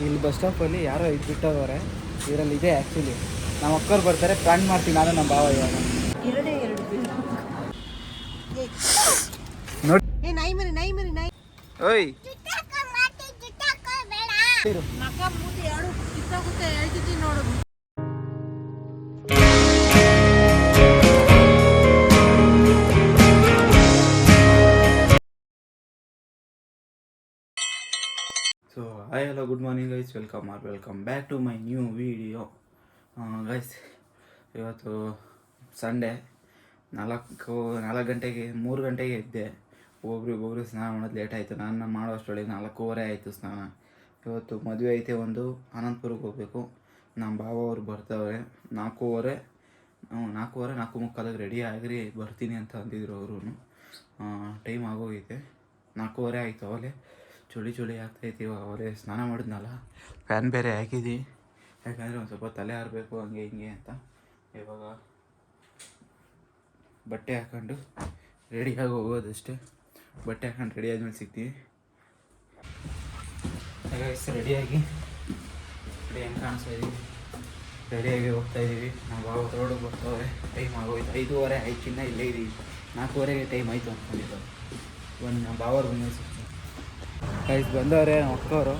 ಇಲ್ಲಿ ಬಸ್ ಸ್ಟಾಪಲ್ಲಿ ಯಾರೋ ಇದು ಬಿಟ್ಟೋಗವ್ರೆ ಇದರಲ್ಲಿ ಇದೆ ಆ್ಯಕ್ಚುಲಿ ನಮ್ಮ ಅಕ್ಕವ್ರು ಬರ್ತಾರೆ ಪ್ಲ್ಯಾನ್ ಮಾಡ್ತೀನಿ ನಾನು ನಮ್ಮ ಭಾವ ಇವಾಗ. ಎರಡೇ ಎರಡು ನೋಡಿ ಓಯ್. ಮಕ್ಕ ಮೂತಿ ಎರಡು ಕಿತ್ತಾಗುತ್ತೆ ಹೇಳ್ತಿದ್ದೀನಿ ನೋಡು. Hi hello good morning guys welcome are welcome back to my new video guys ಇವತ್ತು ಸಂಡೇ ನಾಲ್ಕು ನಾಲ್ಕು ಗಂಟೆಗೆ, ಮೂರು ಗಂಟೆಗೆ ಇದ್ದೆ ಒಬ್ರಿಗೆ ಒಬ್ರು ಸ್ನಾನ ಮಾಡೋದು ಲೇಟ್ ಆಯಿತು. ನಾನು ಮಾಡೋ ಅಷ್ಟರೊಳಗೆ ನಾಲ್ಕೂವರೆ ಆಯಿತು ಸ್ನಾನ. ಇವತ್ತು ಮದುವೆ ಐತೆ ಒಂದು. ಅನಂತಪುರಕ್ಕೆ ಹೋಗಬೇಕು. ನಮ್ಮ ಭಾವ ಅವ್ರು ಬರ್ತಾವ್ರೆ. ನಾಲ್ಕೂವರೆ ನಾಲ್ಕೂವರೆ, ನಾಲ್ಕು ಮುಕ್ಕಾಲಿಗೆ ರೆಡಿ ಆಗಿರಿ, ಬರ್ತೀನಿ ಅಂತ ಅಂದಿದ್ರು ಅವರು ಟೈಮ್ ಆಗೋಗೈತೆ. ನಾಲ್ಕೂವರೆ ಆಯಿತು ಅವಲೇ ಚಳಿ ಚಳಿ ಆಗ್ತೈತಿ ಇವಾಗ ಅವರೇ ಸ್ನಾನ ಮಾಡಿದ್ನಲ್ಲ? ಫ್ಯಾನ್ ಬೇರೆ ಹಾಕಿದ್ವಿ ಯಾಕಂದರೆ ಒಂದು ಸ್ವಲ್ಪ ತಲೆ ಹಾರಬೇಕು ಹಂಗೆ ಹಿಂಗೆ ಅಂತ. ಇವಾಗ ಬಟ್ಟೆ ಹಾಕ್ಕೊಂಡು ರೆಡಿಯಾಗಿ ಹೋಗೋದಷ್ಟೇ. ಬಟ್ಟೆ ಹಾಕೊಂಡು ರೆಡಿ ಆದ್ಮೇಲೆ ಸಿಗ್ತೀವಿ ಹಾಗಾಗಿ ರೆಡಿಯಾಗಿ ರೆಡಿ ಹೆಂಗೆ ಕಾಣಿಸ್ತಾ ಇದ್ದೀವಿ ರೆಡಿಯಾಗಿ ಹೋಗ್ತಾ ಇದ್ದೀವಿ ನಾವು ಬಾವು ರೋಡಿಗೆ ಬರ್ತಾವೆ ಟೈಮ್ ಆಗೋಯ್ತು. ಐದೂವರೆ ಆಯ್ತಿನ್ನ ಇಲ್ಲೇ ಇದ್ದೀವಿ ನಾಲ್ಕೂವರೆಗೆ ಟೈಮ್ ಆಯಿತು ಅಂದ್ಕೊಂಡಿದ್ದು ಒಂದು ನಮ್ಮ ಬಾವರ್ ಬಂದು ಗೈಸ್ ಬಂದವ್ರೆ, ನಮ್ಮ ಅಕ್ಕವರು.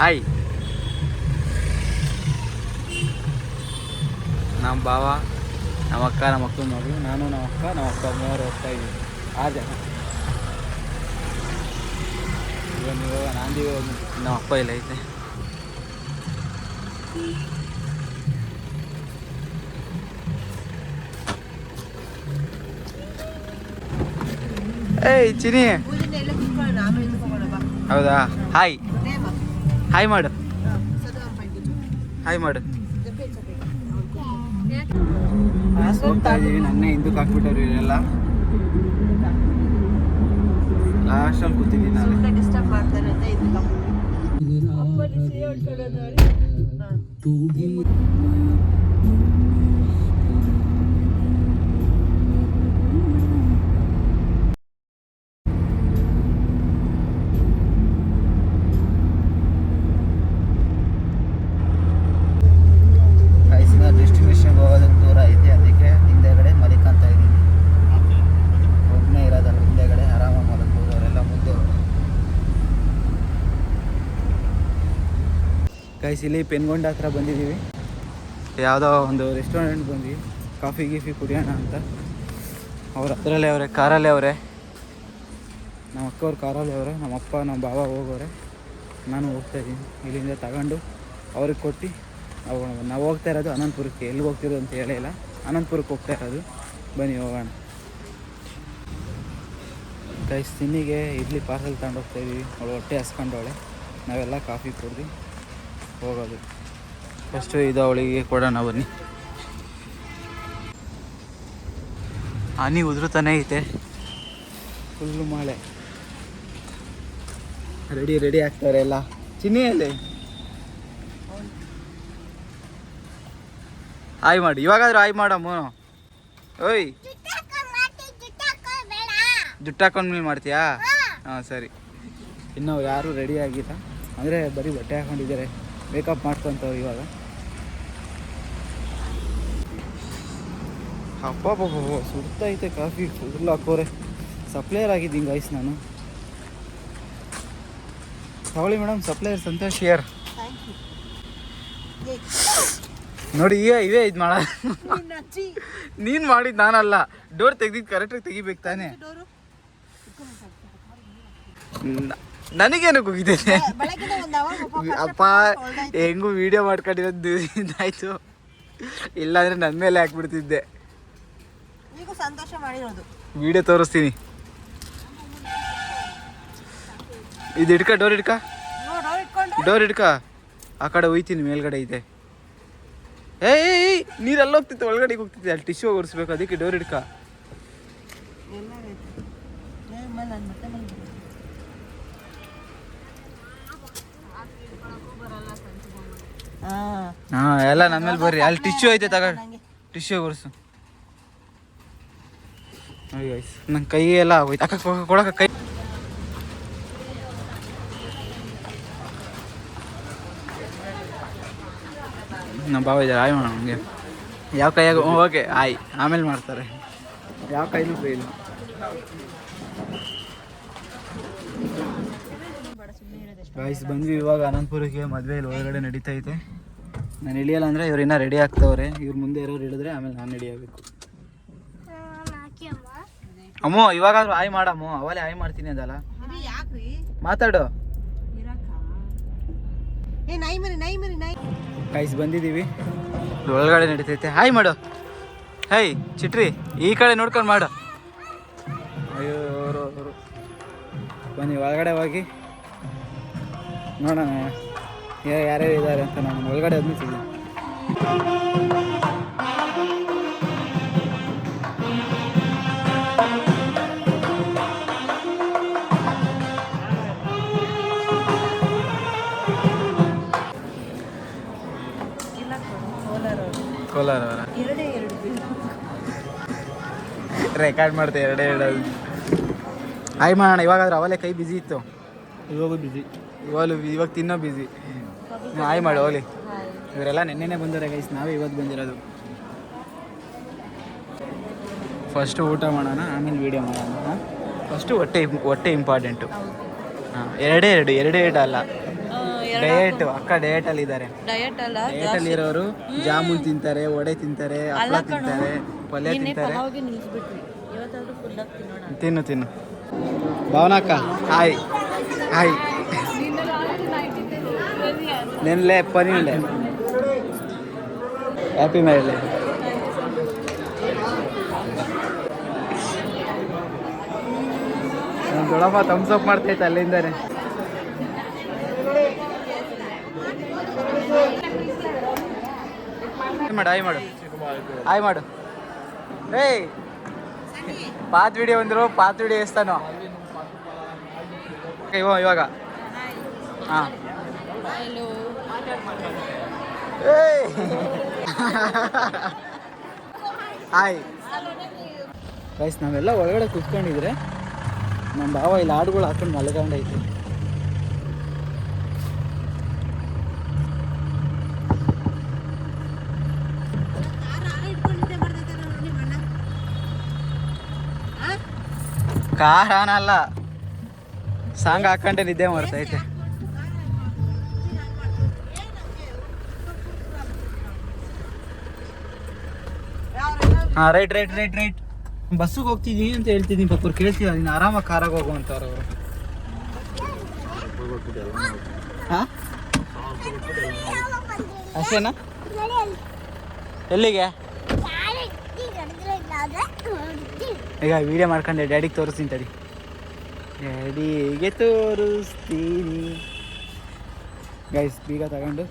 ಹಾಯ್. ನಮ್ಮ ಭಾವ, ನಮ್ಮ ಅಕ್ಕ, ನಮ್ಮ ಅಕ್ಕನ ಮಗಳು, ನಾನು, ನಮ್ಮ ಅಕ್ಕ ನಮ್ಮ ಅಕ್ಕ ಮೂವರು ಹೋಗ್ತಾ ಇದ್ದೀವಿ. ಆರು ಇವಾಗ ನಾಂದಿ ನಮ್ಮ ಅಪ್ಪ ಇಲ್ಲ ಐತೆ. ಏಯ್ ಚಿನಿ ಹೌದಾ? ಹಾಯ್ ಹಾಯ್ ಮಾಡು. ಹಾಯ್ ಮಾಡು. ನನ್ನೇ ಹಿಂದಕ್ಕೆ ಹಾಕ್ಬಿಟ್ಟವ್ರು ಇವರೆಲ್ಲ. ಲಾಸ್ಟಲ್ಲಿ ಕೂತಿದ್ದೀನಿ ನಾನು. ಡಿಸ್ಟರ್ಬ್ ಮಾಡ್ತಾರೆ ಅಂತ ಇದು ಕಾಯಿಸಿದ ಡೆಸ್ಟಿನೇಷನ್ಗೆ ಹೋಗೋದಕ್ಕೆ ದೂರ ಐತೆ ಅದಕ್ಕೆ ಹಿಂದೆಗಡೆ ಮಲಿಕಂತ ಇದ್ದೀನಿ ಒಬ್ಬನೇ ಇರೋದಲ್ಲ ಹಿಂದೆಗಡೆ ಆರಾಮಾಗಿ ಮಲಗ್ಬೋದು ಅವರೆಲ್ಲ ಮುಂದೆ ಕಾಯಿಸಿ ಇಲ್ಲಿ ಪೆನ್ಗೊಂಡ ಹತ್ರ ಬಂದಿದ್ದೀವಿ. ಯಾವುದೋ ಒಂದು ರೆಸ್ಟೋರೆಂಟ್ ಬಂದ್ವಿ. ಕಾಫಿ ಗೀಫಿ ಕುಡಿಯೋಣ ಅಂತ. ಅವ್ರ ಹತ್ರಲ್ಲೇ ಅವರೇ, ಕಾರಲ್ಲೇ ಅವರೇ. ನಮ್ಮ ಅಕ್ಕವ್ರ ಕಾರಲ್ಲೇ ಅವರೇ, ನಮ್ಮ ಅಪ್ಪ, ನಮ್ಮ ಬಾಬ ಹೋಗೋರೆ. ನಾನು ಹೋಗ್ತಾ ಇದ್ದೀನಿ. ಇಲ್ಲಿಂದ ತಗೊಂಡು ಅವ್ರಿಗೆ ಕೊಟ್ಟು ನಾವು ನಾವು ಹೋಗ್ತಾ ಇರೋದು ಅನಂತಪುರಕ್ಕೆ. ಎಲ್ಲಿ ಹೋಗ್ತಿರೋದು ಅಂತ ಹೇಳಿಲ್ಲ ಅನಂತಪುರಕ್ಕೆ ಹೋಗ್ತಾ ಇರೋದು. ಬನ್ನಿ, ಹೋಗೋಣ. ಕೈ ತಿನ್ನಿಗೆ ಇಡ್ಲಿ ಪಾರ್ಸಲ್ ತಗೊಂಡು ಹೋಗ್ತಾಯಿದ್ದೀವಿ ಅವಳು ಹೊಟ್ಟೆ ಹಸ್ಕೊಂಡವಳೆ. ನಾವೆಲ್ಲ ಕಾಫಿ ಕುಡ್ದು ಹೋಗೋದು. ಫಸ್ಟು ಇದು ಅವಳಿಗೆ ಕೊಡೋಣ ಬನ್ನಿ. ಹನಿ ಉದುರುತ್ತಾನೆ ಐತೆ. ಫುಲ್ಲು ಮಳೆ. ರೆಡಿ ರೆಡಿ ಆಗ್ತಾರೆ ಎಲ್ಲ. ಚಿನ್ನಿಯಲ್ಲಿ ಆಯ್ ಮಾಡಿ. ಇವಾಗಾದ್ರೂ ಆಯ್ ಮಾಡಮ್ಮ. ಓಯ್. ಜುಟ್ಟು ಮೀನು ಮಾಡ್ತೀಯಾ? ಹಾಂ. ಸರಿ. ಇನ್ನು ಯಾರು ರೆಡಿ ಆಗಿಲ್ಲ. ಅಂದರೆ ಬರೀ ಬಟ್ಟೆ ಹಾಕೊಂಡಿದ್ದಾರೆ. ಮೇಕಪ್ ಮಾಡ್ಕೊಂತವ್ರು ಇವಾಗ. ಅಪ್ಪ ಸುಡ್ತೈತೆ ಕಾಫಿ ಫುಲ್ ಹಾಕೋರೆ ಸಪ್ಲೈಯರ್ ಆಗಿದ್ದೀನಿ ಗೈಸ್ ನಾನು. ತಗೊಳ್ಳಿ ಮೇಡಮ್ ಸಪ್ಲೈಯರ್ ಸಂತೋಷ್ ಯಾರ್ ನೋಡಿ ಈಗ ಇವೇ ಇದು ಮಾಡ. ನೀನು ಮಾಡಿದ್ದು ನಾನಲ್ಲ. ಡೋರ್ ತೆಗ್ದಿದ್ದು ಕರೆಕ್ಟಾಗಿ ತೆಗಿಬೇಕು ತಾನೇ. ನನಗೇನು ಕೂಗಿದ್ದೇನೆ ಅಪ್ಪ ಹೆಂಗೂ ವಿಡಿಯೋ ಮಾಡ್ಕೊಂಡಿರೋದು ಇದಾಯ್ತು. ಇಲ್ಲಾಂದ್ರೆ ನನ್ನ ಮೇಲೆ ಹಾಕ್ಬಿಡ್ತಿದ್ದೆ. ವಿಡಿಯೋ ತೋರಿಸ್ತೀನಿ. ಇದು ಹಿಡ್ಕ ಡೋರ್ ಹಿಡ್ಕ. ಡೋರ್ ಹಿಡ್ಕ. ಆ ಕಡೆ ಹೋಯ್ತೀನಿ ಮೇಲ್ಗಡೆ ಇದೆ. ಏಯ್ ನೀರೆಲ್ಲ ಹೋಗ್ತಿತ್ತು ಒಳಗಡೆ ಹೋಗ್ತಿತ್ತು. ಅಲ್ಲಿ ಟಿಶ್ಯೂ ಒರೆಸ್ಬೇಕು ಅದಕ್ಕೆ ಡೋರ್ ಹಿಡ್ಕ. ಎಲ್ಲ ನನ್ನ ಮೇಲೆ ಬರ್ರಿ. ಅಲ್ಲಿ ಟಿಶ್ಯೂ ಐತೆ ತಗ. ಟಿಶ್ಯೂ ಬರ್ಸು ನನ್ನ ಕೈ ಎಲ್ಲ ಹೋಯ್ತು ಅಕ್ಕ ಕೊಡಕ ಕೈ. ನಮ್ಮ ಬಾಬಾ ಇದ್ದಾರೆ ಆಯ್ ಮಾಡೋಣ ಹಂಗೆ. ಯಾವ ಕೈಯಾಗ ಓಕೆ ಆಯ್. ಆಮೇಲೆ ಮಾಡ್ತಾರೆ. ಯಾವ ಕೈಲೂ ಫ್ರೀ ಇಲ್ಲ ಬಂದ್ವಿ ಇವಾಗ ಅನಂತಪುರಕ್ಕೆ. ಮದುವೆ ಇಲ್ಲಿ ಒಳಗಡೆ ನಡೀತಾ ಐತೆ. ನಾನು ಇಳಿಯಲ್ಲ ಅಂದರೆ ಇವ್ರು ಇನ್ನೂ ರೆಡಿ ಆಗ್ತವ್ರೆ. ಇವ್ರು ಮುಂದೆ ಇರೋರು ಹಿಡಿದ್ರೆ ಆಮೇಲೆ ನಾನು ರೆಡಿ ಆಗಬೇಕು. ಅಮ್ಮೋ ಇವಾಗಾದ್ರೂ ಆಯ್ ಮಾಡಮ್ಮ. ಅವಲೇ ಆಯ್ ಮಾಡ್ತೀನಿ ಅದಲ್ಲ. ಮಾತಾಡು. ಕೈಸ್ ಬಂದಿದ್ದೀವಿ. ಒಳಗಡೆ ನಡೀತೈತೆ. ಹಾಯ್ ಮಾಡು. ಹಾಯ್ ಚಿಟ್ರಿ ಈ ಕಡೆ ನೋಡ್ಕೊಂಡು ಮಾಡು. ಅಯ್ಯೋ ಬನ್ನಿ ಒಳಗಡೆ ಹೋಗಿ. ನೋಡೋಣ. ಯಾರ್ಯಾರು ಇದ್ದಾರೆ ಅಂತ ನಾನು ಒಳಗಡೆ ಅದ್ಮಿಸಿದ್ದೆ ಇಲ್ಲ ಕೋಲಾರ ಕೋಲಾರ ಅವರ ಎರಡೇ ಎರಡು ಬಿಲ್. ರೆಕಾರ್ಡ್ ಮಾಡ್ತೆ ಎರಡೇ ಎರಡು. ಹಾಯ್ ಮಾಡೋಣ ಇವಾಗಾದ್ರೆ ಅವಲೇ ಕೈ ಬಿಸಿ ಇತ್ತು? ಇವಾಗೂ ಬಿಸಿ ಇವಾಗಲೂ ಇವಾಗ ತಿನ್ನೋ ಬಿಸಿ ಹಾಯ್ ಮಾಡು ಹೋಗ್ಲಿ. ಇವರೆಲ್ಲ ನೆನ್ನೆನೇ ಬಂದಿರೋ ಗೈಸ್ ನಾವೇ ಇವತ್ತು ಬಂದಿರೋದು. ಫಸ್ಟು ಊಟ ಮಾಡೋಣ ಆಮೇಲೆ ವೀಡಿಯೋ ಮಾಡೋಣ ಫಸ್ಟು ಹೊಟ್ಟೆ ಹೊಟ್ಟೆ ಇಂಪಾರ್ಟೆಂಟು ಹಾಂ ಎರಡೇ ಎರಡು ಎರಡೇ ಎರಡು ಅಲ್ಲ ಡಯಟ್ ಅಕ್ಕ ಅಲ್ಲಿ ಇದ್ದಾರೆ. ಡಯಟ್ ಅಲ್ಲ ಇರೋರು ಜಾಮೂನ್ ತಿಂತಾರೆ ವಡೆ ತಿಂತಾರೆ ಹಪ್ಪಳ ತಿಂತಾರೆ ಪಲ್ಯ ತಿಂತಾರೆ. ತಿನ್ನು ತಿನ್ನು. ಭಾವನಾ ಅಕ್ಕ ಹಾಯ್. ಹಾಯ್. ನೆನ್ಲೆ ಪನಿಲೆ ಹ್ಯಾಪಿ ಮೇಲೆ ನಮ್ಮ ದೊಡಪ್ಪ ಥಮ್ಸ್ ಅಪ್ ಮಾಡ್ತೈತೆ ಅಲ್ಲಿಂದಾನೆ ಹಾಯ್ ಮಾಡು ಆಯ್ ಮಾಡು. ಆಯ್ ಮಾಡು. ಏಯ್! ಪಾತ್ ವಿಡಿಯೋ ಅಂದ್ರು ಪಾತ್ ವಿಡಿಯೋ ಎಸ್ತಾನು. ಇವ ಇವಾಗ ಹಾಂ. Hello hi. ಗೈಸ್ ನಾವೆಲ್ಲ ಒಳಗಡೆ ಕುತ್ಕೊಂಡಿದ್ರೆ ನಮ್ಮ ಭಾವ ಇಲ್ಲಿ ಹಾಡುಗಳು ಹಾಕೊಂಡು ಮಲ್ಕೊಂಡೈತೆ ಕಾರಣ ಅಲ್ಲ. ಸಾಂಗ್ ಹಾಕೊಂಡೆ ನಿದ್ದೆ ಮಾಡ್ತೈತೆ ಹಾಂ ರೈಟ್ ರೈಟ್ ರೈಟ್ ರೈಟ್ ಬಸ್ಸಿಗೆ ಹೋಗ್ತಿದ್ದೀನಿ ಅಂತ ಹೇಳ್ತಿದ್ದೀನಿ ಪಾಪ, ಅವ್ರು ಕೇಳ್ತೀರ ನೀನು ಆರಾಮಾಗಿ ಕಾರಾಗ ಹೋಗು ಅಂತಾರೆ ಅವರು. ಹಾಂ? ಅಷ್ಟೇನಾ ಎಲ್ಲಿಗೆ? ಈಗ ವಿಡಿಯೋ ಮಾಡ್ಕೊಂಡೆ ಡ್ಯಾಡಿಗೆ ತೋರಿಸ್ತೀನಿ ತಡಿ. ಡ್ಯಾಡಿಗೆ ತೋರಿಸ್ತೀನಿ. ಗೈಸ್ ಬೀಗ ತಗೊಂಡು,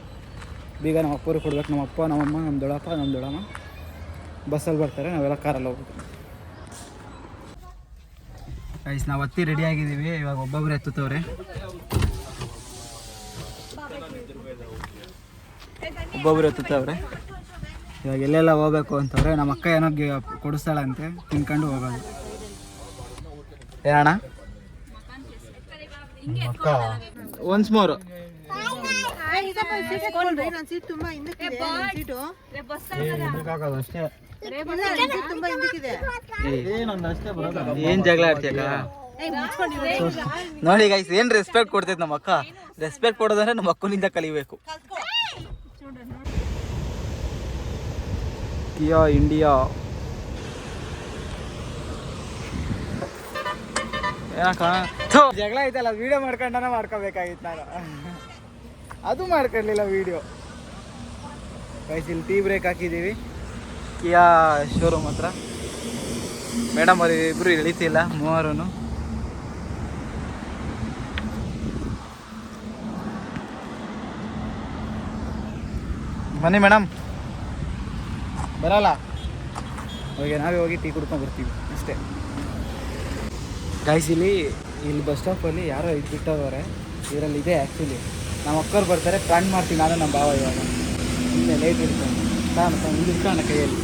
ಬೀಗ ನಮ್ಮ ಅಪ್ಪರು ಕೊಡ್ಬೇಕು. ನಮ್ಮ ಅಪ್ಪ ನಮ್ಮಮ್ಮ ನಮ್ಮ ದೊಡ್ಡಪ್ಪ, ನಮ್ಮ ದೊಡ್ಡಮ್ಮ. ಬಸ್ಸಲ್ಲಿ ಬರ್ತಾರೆ ನಾವೆಲ್ಲ ಕಾರಲ್ಲಿ ಹೋಗ್ಬೇಕು. ಐಸ್ ನಾವು ಹತ್ತಿ ರೆಡಿ ಆಗಿದ್ದೀವಿ. ಇವಾಗ ಒಬ್ಬೊಬ್ಬರು ಎತ್ತುತ್ತವ್ರೆ. ಒಬ್ಬೊಬ್ಬರು ಎತ್ತುತ್ತವ್ರೆ. ಇವಾಗ ಎಲ್ಲೆಲ್ಲ ಹೋಗ್ಬೇಕು ಅಂತವ್ರೆ ನಮ್ಮ ಅಕ್ಕ ಏನೋ ಕೊಡಿಸ್ತಾಳಂತೆ ತಿನ್ಕೊಂಡು ಹೋಗೋದು. ಏನಣ್ಣ? ಒನ್ಸ್ ಮೋರು ಸೀಟ್ ತುಂಬಾ ಹಿಂದಕ್ಕಿದೆ ನನ್ನ ಸೀಟು ಅಷ್ಟೇ ಇಲ್ಲ, ನನ್ನ ಸೀಟ್ ತುಂಬಾ ಹಿಂದಕ್ಕಿದೆ ಏನ್ ಜಗಳ ಆಡ್ತೀಯಕ್ಕ ನೋಡಿ ಗೈಸ್ ಏನ್ ರೆಸ್ಪೆಕ್ಟ್ ಕೊಡ್ತೈತೆ ನಮ್ಮ ಅಕ್ಕ ರೆಸ್ಪೆಕ್ಟ್ ಕೊಡೋದಂದ್ರೆ ನಮ್ಮ ಅಕ್ಕನಿಂದ ಕಲಿಬೇಕು ಕಿಯಾ ಇಂಡಿಯಾ ಏನಕ್ಕ ಜಗಳ ಐತಲ್ಲ ವಿಡಿಯೋ ಮಾಡ್ಕೊಂಡನ ಮಾಡ್ಕೋಬೇಕಾಗಿತ್ತು ನಾನು ಅದು ಮಾಡ್ಕೊಳ್ಳಿಲ್ಲ ವಿಡಿಯೋ ಗೈಸ್ ಇಲ್ಲಿ ಟೀ ಬ್ರೇಕ್ ಹಾಕಿದ್ದೀವಿ. ಕಿಯಾ ಶೋರೂಮ್ ಹತ್ರ. ಮೇಡಮ್ ಅವರು ಇಬ್ಬರು ಇಳಿತಿಲ್ಲ ಮೂವರು ಬನ್ನಿ ಮೇಡಮ್ ಬರಲ್ಲ? ಹೋಗಿ ನಾವೇ ಹೋಗಿ ಟೀ ಕುಡ್ಕೊಂಡು ಬರ್ತೀವಿ ಅಷ್ಟೇ. ಕಾಯಿಸಿಲಿ ಇಲ್ಲಿ ಇಲ್ಲಿ ಬಸ್ ಸ್ಟಾಪಲ್ಲಿ ಯಾರೋ ಇದು ಬಿಟ್ಟವ್ರೆ. ಇದರಲ್ಲಿ ಇದೆ ಆ್ಯಕ್ಚುಲಿ ನಮ್ಮ ಅಕ್ಕವ್ರು ಬರ್ತಾರೆ ಪ್ಲಾನ್ ಮಾಡ್ತೀನಿ ನಾನು ನಮ್ಮ ಭಾವ ಇವಾಗ. ಇಲ್ಲೇ ಲೇಟ್ ಇರ್ತಾನೆ. ತಾನು ತಾನು ಒಂದು ಹಿಡ್ಕೋಣ ಕೈಯಲ್ಲಿ.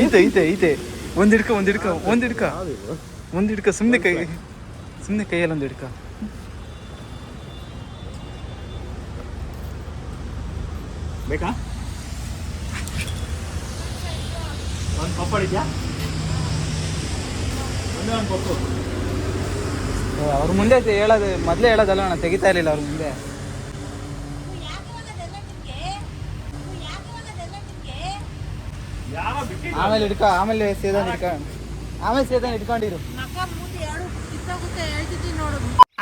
ಐತೆ ಐತೆ ಐತೆ. ಒಂದು ಹಿಡ್ಕ ಒಂದು ಹಿಡ್ಕ ಒಂದು ಹಿಡ್ಕ. ಒಂದು ಹಿಡ್ಕ ಸುಮ್ಮನೆ ಕೈ ಸುಮ್ಮನೆ ಕೈಯಲ್ಲಿ ಒಂದು ಹಿಡ್ಕ. ಬೇಕಾ? ಒಂದು ಪಪ್ಪಳ ಇದೆಯಾ ಒಂದೇ ಒಂದು ಪಪ್ಪು. ಅವ್ರ ಮುಂದೆ ಹೇಳೋದು ಮೊದಲೇ ಹೇಳೋದಲ್ಲ ನಾನು ತೆಗಿತಾ ಇರಲಿಲ್ಲ ಅವ್ರ ಮುಂದೆ ಯಾರೋ ಬಿಟ್ಟು ಆಮೇಲೆ ಇಟ್ಕೊ ಆಮೇಲೆ ಸೇದನ್ ಇಟ್ಕೊ ಆಮೇಲೆ ಸೇದಾನ ಇಟ್ಕೊಂಡಿರು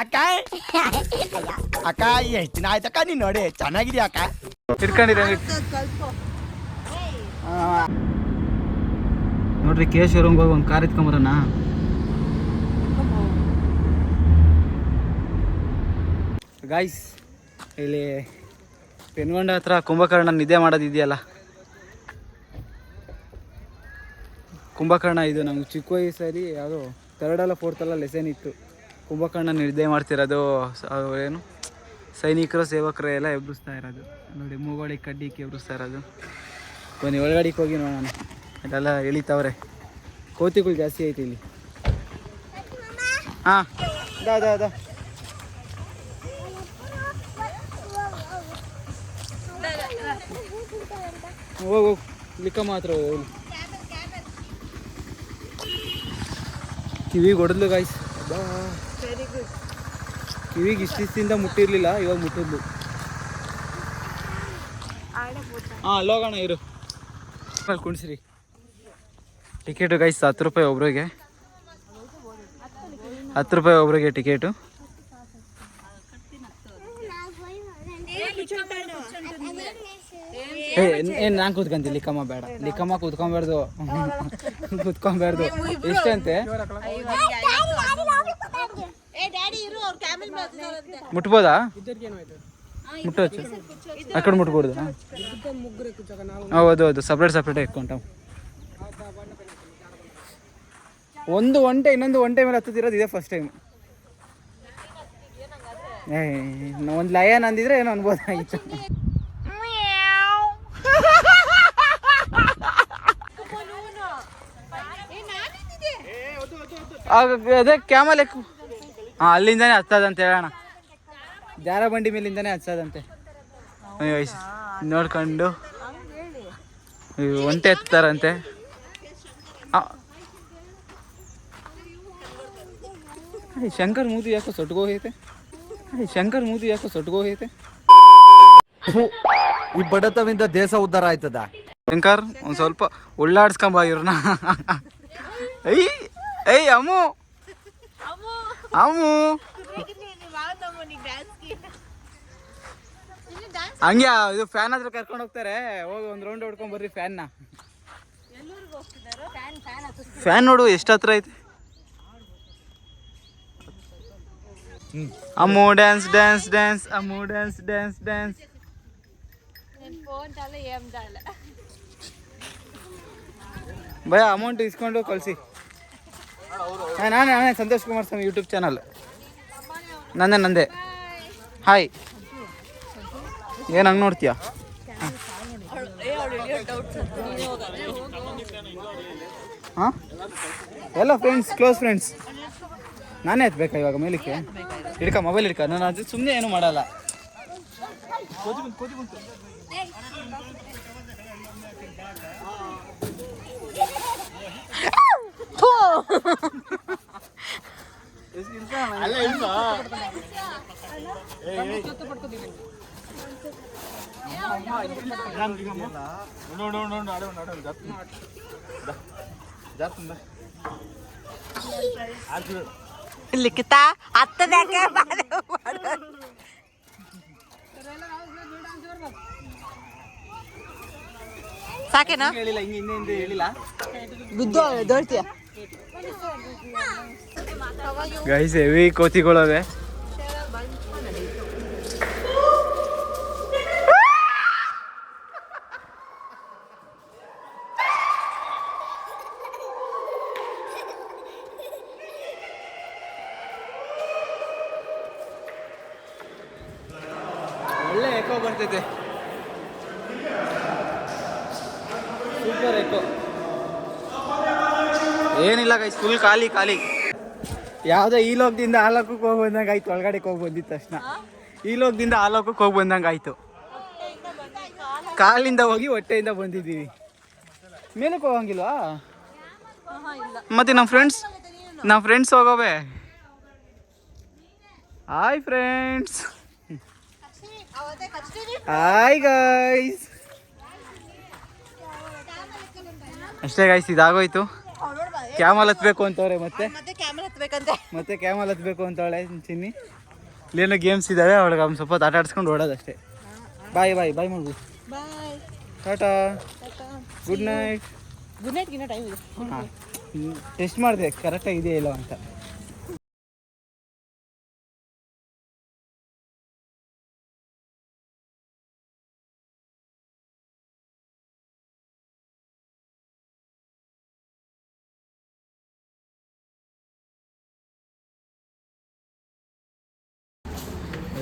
ಅಕ್ಕ? ಅಕ್ಕ ಎಷ್ಟು ದಿನ ಆಯ್ತಕ್ಕ ನೀನ್ ನೋಡಿ ಚೆನ್ನಾಗಿದೆ ಅಕ್ಕ? ಇಟ್ಕೊಂಡಿರ ನೋಡ್ರಿ ಕೆ ಶೋರೂಮ್ಗೆ ಹೋಗಿ ಒಂದು ಕಾರ್ ಎತ್ಕೊಂಬರೋಣ. ಗಾಯ್ಸ್ ಇಲ್ಲಿ ಪೆನ್ಗೊಂಡ ಹತ್ರ ಕುಂಭಕರ್ಣ ನಿದ್ದೆ ಮಾಡೋದಿದೆಯಲ್ಲ? ಕುಂಭಕರ್ಣ ಇದು ನಮ್ಗೆ ಚಿಕ್ಕ ಥರ್ಡ್ ಅಲ್ಲ ಥರ್ಡಲ್ಲ ಅಲ್ಲ ಲೆಸನ್ ಇತ್ತು. ಕುಂಭಕರ್ಣ ನಿರ್ದೆ ಮಾಡ್ತಿರೋದು ಏನು? ಸೈನಿಕರು, ಸೇವಕರು ಎಲ್ಲ ಎಬ್ಬಿಸ್ತಾ ಇರೋದು. ನೋಡಿ ಮೂಗಳಿಗೆ ಕಡ್ಡಿಕ್ಕೆ ಎಬ್ಬಿಸ್ತಾ ಇರೋದು. ಬನ್ನಿ, ಒಳಗಡೆಗೆ ಹೋಗಿ ನೋಡೋಣ. ಅದೆಲ್ಲ ಎಳಿತಾವ್ರೆ. ಕೋತಿಗಳು ಜಾಸ್ತಿ ಐತಿ ಇಲ್ಲಿ. ಹಾಂ ಅದ ಅದ ಹೋಗು ಲಿಕ್ಕ ಮಾತ್ರ ಹೋಗು. ಕಿವಿಗೆ ಹೊಡೆದ್ಲು ಗಾಯ್ಸ್ ವೆರಿ ಗುಡ್ ಕಿವಿಗೆ ಇಷ್ಟಿಷ್ಟಿಂದ ಮುಟ್ಟಿರ್ಲಿಲ್ಲ ಇವಾಗ ಮುಟ್ಟಿದ್ಲು. ಹಾಂ ಅಲ್ಲೋಗೋಣ ಇರು. ಅಲ್ಲಿ ಕುಣಿಸ್ರಿ. ಟಿಕೆಟು ಗೈಸ್ ಹತ್ತು ರೂಪಾಯಿ ಒಬ್ರಿಗೆ. ಹತ್ತು ರೂಪಾಯಿ ಒಬ್ರಿಗೆ ಟಿಕೆಟು ಏ ಏನು ನಾನು ಕೂತ್ಕೊಂತೀನಿ ಲಿಕ್ಕಮ್ಮ ಬೇಡ. ಲಿಕ್ಕಮ್ಮ ಕೂತ್ಕೊಬಾರ್ದು. ಕೂತ್ಕೊಬಾರ್ದು. ಎಷ್ಟಂತೆ? ಏ ಡ್ಯಾಡಿ ಇರು ಅವ್ರು ಕ್ಯಾಮೆಲ್ ಮಾಡ್ತಿದಾರಂತೆ ಮುಟ್ಬೋದಾ? ಮುಟ್ಟೋச்சு ಆ ಕಡೆ ಮುಟ್ಕೊಡ್ದು? ಹೌದು ಹೌದು. ಸಪ್ರೇಟ್ ಸಪ್ರೇಟ್ ಇಟ್ಕೊಂಟಾವ್ ಒಂದು ಒಂಟೆ ಇನ್ನೊಂದು ಒಂಟೆ ಮೇಲೆ ಹತ್ತುತ್ತಿರೋದು ಇದೇ ಫಸ್ಟ್ ಟೈಮ್ ಏ ಒಂದು ಲಯನ್ ಅಂದಿದ್ರೆ ಏನೋ ಅನ್ಬೋದಾಗಿತ್ತು ಅದೇ ಕ್ಯಾಮಲ್ ಹಾಂ ಅಲ್ಲಿಂದಾನೆ ಹತ್ತದಂತೆ ಹೇಳೋಣ. ಜಾರ ಬಂಡಿ ಮೇಲಿಂದಾನೆ ಹಚ್ಚದಂತೆ ನೋಡ್ಕೊಂಡು. ಒಂಟೆ ಎತ್ತಾರಂತೆ. ಅಯ್ಯ, ಶಂಕರ್ ಮೂತಿ ಯಾಕೋ ಸೊಟ್ಗೋಗೈತೆ ಶಂಕರ್ ಮೂತಿ ಯಾಕೋ ಸೊಟ್ಗೋಗೈತೆ ಈ ಬಡತವಿಂದ ದೇಶ ಉದ್ಧಾರ ಆಯ್ತದ? ಶಂಕರ್ ಒಂದು ಸ್ವಲ್ಪ ಉಳ್ಳಾಡ್ಸ್ಕೊಂಬ ಇವ್ರನ್ನ. ಐ ಏಯ್ ಅಮ್ಮು. ಅಮ್ಮು. ಹಂಗೆ ಇದು ಫ್ಯಾನ್ ಹತ್ರ ಕರ್ಕೊಂಡು ಹೋಗ್ತಾರೆ. ಹೋಗಿ ಒಂದು ರೌಂಡ್ ಹೊಡ್ಕೊಂಡ್ ಬರ್ರಿ ಫ್ಯಾನ್ನ ಫ್ಯಾನ್ ನೋಡು ಎಷ್ಟು ಹತ್ರ ಐತೆ. Ammu dance dance dance Ammu dance dance dance ಭಯ ಅಮೌಂಟ್ ಇಸ್ಕೊಂಡು ಕಳಿಸಿ. ನಾನೇ ನಾನೇ ಸಂತೋಷ್ ಕುಮಾರ್ ಸ್ವಾಮಿ ಯೂಟ್ಯೂಬ್ ಚಾನಲ್ ನಂದೇ ನಂದೇ. ಹಾಯ್ ಏನು ಹಂಗೆ ನೋಡ್ತೀಯ? ಹಾಂ? ಎಲ್ಲ ಫ್ರೆಂಡ್ಸ್ ಕ್ಲೋಸ್ ಫ್ರೆಂಡ್ಸ್ ನಾನೇ ಎತ್ಬೇಕಾ ಇವಾಗ ಮೇಲಕ್ಕೆ? ಹಿಡ್ಕ ಮೊಬೈಲ್ ಹಿಡ್ಕ. ನಾನು ಅದು ಸುಮ್ಮನೆ ಏನು ಮಾಡಲ್ಲ. ನೋಡು ನೋಡು ನೋಡು ಆಡೋ ಆಡೋ ಜಾಸ್ತಿ ಜಾಸ್ತಿ ಆಯ್ತು ಲಿಖಿತಾ ಹತ್ತದಕ್ಕೆ ಸಾಕೇನಾ ಹೇಳಿಲ್ಲ ಹಿಂಗೆ ಹಿಂದೆ ಹಿಂದೆ ಹೇಳಿಲ್ಲ ಬಿದ್ದು ದೊಡ್ತೀಯ ಗೈಸ್ ಹೆವಿ ಕೋತಿಗಳವೆ ಒಳ್ಳೆ ಎಕೋ ಬರ್ತೈತೆ ಸೂಪರ್ ಎಕೋ ಏನಿಲ್ಲ ಗೈಸ್ ಫುಲ್ ಖಾಲಿ ಖಾಲಿ. ಯಾವುದೋ ಈ ಲೋಕದಿಂದ ಆ ಲೋಕಕ್ಕೆ ಹೋಗಿ ಬಂದಂಗೆ ಆಯ್ತು ಒಳಗಡೆ ಹೋಗಿ ಬಂದಿದ್ದ ತಕ್ಷಣ. ಈ ಲೋಕದಿಂದ ಆ ಲೋಕಕ್ಕೆ ಹೋಗಿ ಬಂದಂಗೆ ಆಯ್ತು ಕಾಲಿಂದ ಹೋಗಿ ಹೊಟ್ಟೆಯಿಂದ ಬಂದಿದ್ದೀವಿ. ಮೇಲಕ್ಕೆ ಹೋಗಂಗಿಲ್ವಾ? ಮತ್ತೆ ನಮ್ಮ ಫ್ರೆಂಡ್ಸ್ ನಮ್ಮ ಫ್ರೆಂಡ್ಸ್ ಹೋಗೋವೆ. ಹಾಯ್ ಫ್ರೆಂಡ್ಸ್ ಹಾಯ್ ಗಾಯ್ಸ್ ಅಷ್ಟೇ ಗಾಯ್ಸ್ ಇದಾಗೋಯ್ತು. ಕ್ಯಾಮಲ್ ಹತ್ಬೇಕು ಅಂತವ್ರೆ ಮತ್ತೆ. ಮತ್ತೆ ಹತ್ಬೇಕಂತೆ. ಮತ್ತೆ ಕ್ಯಾಮಲ್ ಹತ್ಬೇಕು ಅಂತವಳೆ ಚಿನ್ನಿ. ಇಲ್ಲೇನೋ ಗೇಮ್ಸ್ ಇದ್ದಾವೆ ಅವಳಿಗೆ ಅವ್ನು ಸ್ವಲ್ಪ ಆಟ ಆಡಿಸ್ಕೊಂಡು ಓಡೋದಷ್ಟೇ. ಬಾಯ್ ಬಾಯ್ ಬಾಯ್ ಮಗು. Bye tata good night good night ಗಿನ್ನ time ಇದೆ. ಟೆಸ್ಟ್ ಮಾಡಿದೆ ಕರೆಕ್ಟಾಗಿ ಇದೆಯಾ ಇಲ್ಲ ಅಂತ.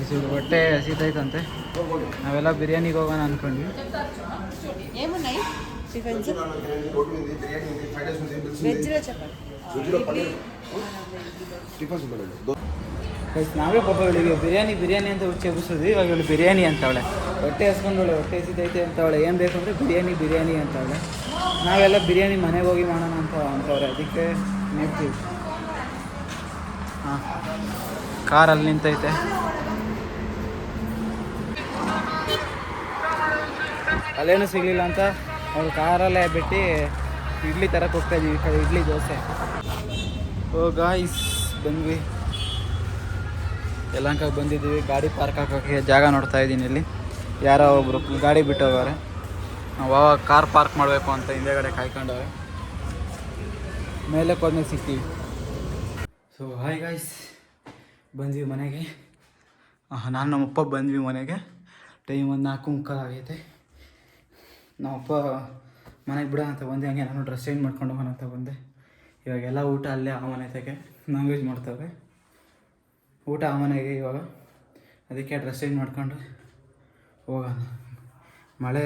ಸುಮ್ಮನೆ ಹೊಟ್ಟೆ ಹಸಿತೈತಂತೆ ನಾವೆಲ್ಲ ಬಿರಿಯಾನಿಗೆ ಹೋಗೋಣ ಅಂದ್ಕೊಂಡ್ವಿ ನಾವೇ ಪಾಪ ಇವಳಿಗೆ ಬಿರಿಯಾನಿ ಬಿರಿಯಾನಿ ಅಂತ ಹುಚ್ಚಿ ಎಬ್ಬಿಸಿದ್ವಿ ಇವಾಗ ಇವಳು ಬಿರಿಯಾನಿ ಅಂತವಳೆ. ಹೊಟ್ಟೆ ಹಸ್ಕೊಂಡವಳೆ ಹೊಟ್ಟೆ ಹಸಿದೈತೆ ಅಂತವಳೆ. ಏನು ಬೇಕು ಅಂದರೆ ಬಿರಿಯಾನಿ ಬಿರಿಯಾನಿ ಅಂತವಳೆ. ನಾವೆಲ್ಲ ಬಿರಿಯಾನಿ ಮನೆಗೆ ಹೋಗಿ ಮಾಡೋಣ ಅಂತ ಅಂತವ್ರೆ ಅದಕ್ಕೆ ನೆಡ್ತೀವಿ ಹಾಂ. ಕಾರಲ್ಲಿ ನಿಂತೈತೆ. ಅಲ್ಲೇನೂ ಸಿಗಲಿಲ್ಲ ಅಂತ ಅವ್ರು ಕಾರಲ್ಲೇ ಬಿಟ್ಟು ಇಡ್ಲಿ ತರಕ್ಕೆ ಹೋಗ್ತಾ ಇದೀವಿ ಈ ಕಡೆ ಇಡ್ಲಿ ದೋಸೆ. ಓ ಗಾಯ್ಸ್ ಬಂದ್ವಿ. ಯಲಹಂಕ ಬಂದಿದ್ದೀವಿ. ಗಾಡಿ ಪಾರ್ಕ್ ಹಾಕೋಕ್ಕೆ ಜಾಗ ನೋಡ್ತಾ ಇದ್ದೀನಿ ಇಲ್ಲಿ. ಯಾರೋ ಒಬ್ಬರು ಗಾಡಿ ಬಿಟ್ಟು ಹೋಗವ್ರೆ ಅವಾಗ ಕಾರ್ ಪಾರ್ಕ್ ಮಾಡಬೇಕು ಅಂತ ಹಿಂದೆಗಡೆ ಕಾಯ್ಕೊಂಡವ್ರೆ. ಮೇಲೆ ಹೋದ್ಮೇಲೆ ಸಿಗ್ತೀವಿ. ಸೊ ಹಾಯ್ ಗಾಯ್ಸ್ ಬಂದ್ವಿ ಮನೆಗೆ. ನಾನು ನಮ್ಮಪ್ಪ ಬಂದ್ವಿ ಮನೆಗೆ. ಟೈಮ್ ಒಂದು ನಾಲ್ಕು ಮುಕ್ಕಾಲು ಆಗೈತೆ. ನಮ್ಮಪ್ಪ ಮನೆಗೆ ಬಿಡ ಅಂತ ಬಂದೆ, ಹಂಗೆ ನಾನು ಡ್ರೆಸ್ ಚೇಂಜ್ ಮಾಡ್ಕೊಂಡು ಹೋಗೋಣ ಅಂತ ಬಂದೆ. ಇವಾಗೆಲ್ಲ ಊಟ ಅಲ್ಲೇ ಆ ಮನೆ ತೆಗೆ ನಾನ್ ವೆಜ್ ಮಾಡ್ತವೆ. ಊಟ ಆ ಮನೆಗೆ ಇವಾಗ. ಅದಕ್ಕೆ ಡ್ರೆಸ್ ಚೇಂಜ್ ಮಾಡ್ಕೊಂಡು ಹೋಗೋಣ. ಮಳೆ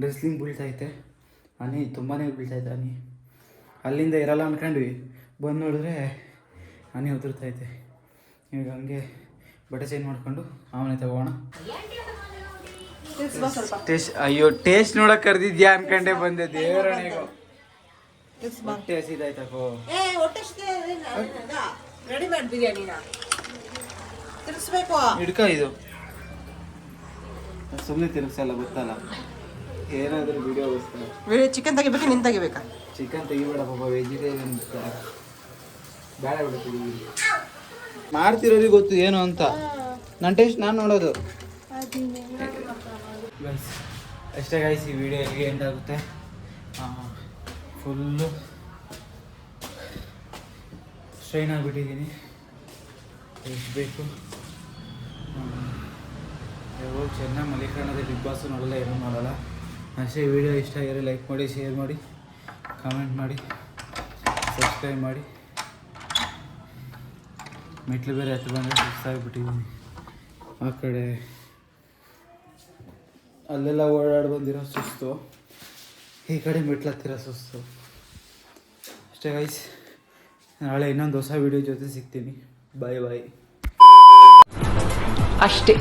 ಡ್ರೆಸ್ಲಿಂಗ್ ಬೀಳ್ತೈತೆ ಹನಿ ತುಂಬಾ ಬೀಳ್ತೈತೆ ಹನಿ. ಅಲ್ಲಿಂದ ಇರಲ್ಲ ಅಂದ್ಕೊಂಡ್ವಿ ಬಂದು ನೋಡಿದ್ರೆ ಹನಿ ಉದುರ್ತೈತೆ ಈಗ ಹಂಗೆ ಬಟ್ಟೆ ಚೇಂಜ್ ಮಾಡಿಕೊಂಡು ಆ ಮನೆ ತಗೋಣ. ಟೇಸ್ಟ್ ಅಯ್ಯೋ ಟೇಸ್ಟ್ ನೋಡಕ್ ಕರ್ದಿದ್ಯಾ ಅನ್ಕಂಡೆ ಬಂದೆ ದೇವರಣೆಗೂ ಹೊಟ್ಟೆ ಹಸಿದಾಯ್ತಕೋ ರೆಡಿ ರೆಡಿಮೇಡ್ ಬಿರಿಯಾನಿನ ತಿರ್ಸ್ಬೇಕು ಹಿಡ್ಕ ಇದು. ಸುಮ್ಮನೆ ತಿರುಗಿಸಲ್ಲ ಗೊತ್ತಲ್ಲ? ಏನಾದರೂ ವಿಡಿಯೋ ಚಿಕನ್ ತೆಗಿಬೇಕು ನಿನ್ ತೆಗಿಬೇಕಾ? ಚಿಕನ್ ತೆಗಿಬೇಡ ಪಾಪ ವೆಜಿಟೇರಿಯನ್ ಬೇಡ ಬಿಡುತ್ತೆ ಮಾಡ್ತಿರೋರಿಗೆ ಗೊತ್ತು ಏನು ಅಂತ. ನನ್ನ ಟೇಸ್ಟ್ ನಾನು ನೋಡೋದು. ಗೈಸ್ ಅಷ್ಟೇ ಗೈಸ್ ಈ ವಿಡಿಯೋ ಹೇಗೆ ಎಂಡ್ ಆಗುತ್ತೆ? ಫುಲ್ಲು ಸ್ಟ್ರೈನ್ ಆಗಿಬಿಟ್ಟಿದ್ದೀನಿ. ಎಷ್ಟು ಬೇಕು. ಯಾವಾಗ ಚೆನ್ನಾಗಿ ಮಲ್ಲಿಕರಣದ ಬಿಗ್ ಬಾಸು ನೋಡಲ್ಲ, ಏನೂ ನೋಡಲ್ಲ ಅಷ್ಟೇ ವಿಡಿಯೋ ಇಷ್ಟ ಆಗಿರೋ ಲೈಕ್ ಮಾಡಿ ಶೇರ್ ಮಾಡಿ ಕಾಮೆಂಟ್ ಮಾಡಿ ಸಬ್ಸ್ಕ್ರೈಬ್ ಮಾಡಿ. ಮೆಟ್ಲು ಬೇರೆ ಹತ್ತು ಬಂದರೆ ಸುಸ್ತಾಗಿಬಿಟ್ಟಿದ್ದೀನಿ ಆ ಕಡೆ ಅಲ್ಲೆಲ್ಲ ಓಡಾಡಿ ಬಂದಿರೋ ಸುಸ್ತು. ಈ ಕಡೆ ಮೆಟ್ಲತ್ತಿರೋ ಸುಸ್ತು. ಅಷ್ಟೇ ಗೈಸ್ ನಾಳೆ ಇನ್ನೊಂದು ಹೊಸ ವಿಡಿಯೋ ಜೊತೆ ಸಿಗ್ತೀನಿ. ಬಾಯ್ ಬಾಯ್ ಅಷ್ಟೇ.